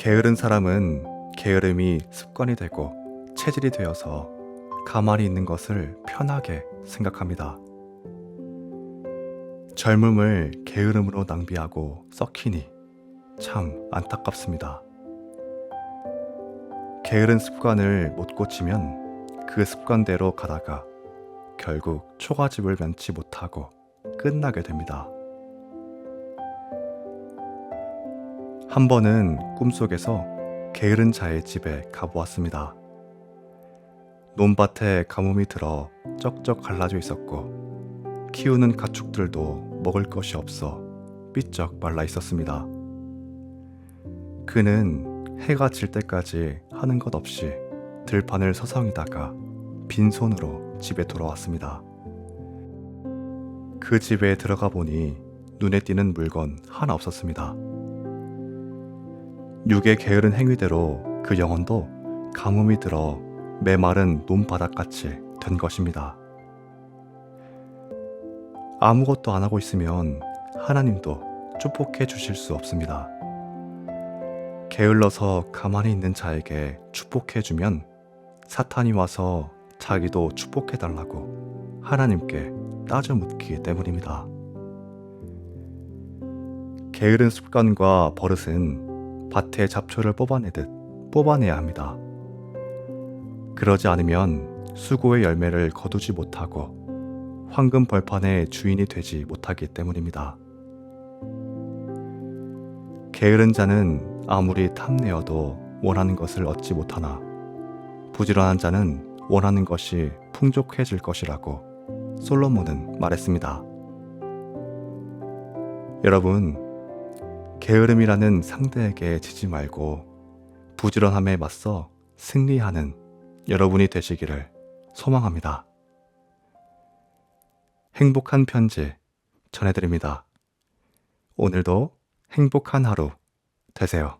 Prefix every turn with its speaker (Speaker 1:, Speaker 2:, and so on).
Speaker 1: 게으른 사람은 게으름이 습관이 되고 체질이 되어서 가만히 있는 것을 편하게 생각합니다. 젊음을 게으름으로 낭비하고 썩히니 참 안타깝습니다. 게으른 습관을 못 고치면 그 습관대로 가다가 결국 초가집을 면치 못하고 끝나게 됩니다. 한 번은 꿈속에서 게으른 자의 집에 가보았습니다. 논밭에 가뭄이 들어 쩍쩍 갈라져 있었고 키우는 가축들도 먹을 것이 없어 삐쩍 말라 있었습니다. 그는 해가 질 때까지 하는 것 없이 들판을 서성이다가 빈손으로 집에 돌아왔습니다. 그 집에 들어가 보니 눈에 띄는 물건 하나 없었습니다. 육의 게으른 행위대로 그 영혼도 가뭄이 들어 메마른 논바닥같이 된 것입니다. 아무것도 안 하고 있으면 하나님도 축복해 주실 수 없습니다. 게을러서 가만히 있는 자에게 축복해 주면 사탄이 와서 자기도 축복해 달라고 하나님께 따져 묻기 때문입니다. 게으른 습관과 버릇은 밭에 잡초를 뽑아내듯 뽑아내야 합니다. 그러지 않으면 수고의 열매를 거두지 못하고 황금 벌판의 주인이 되지 못하기 때문입니다. 게으른 자는 아무리 탐내어도 원하는 것을 얻지 못하나 부지런한 자는 원하는 것이 풍족해질 것이라고 솔로몬은 말했습니다. 여러분, 게으름이라는 상대에게 지지 말고 부지런함에 맞서 승리하는 여러분이 되시기를 소망합니다. 행복한 편지 전해드립니다. 오늘도 행복한 하루 되세요.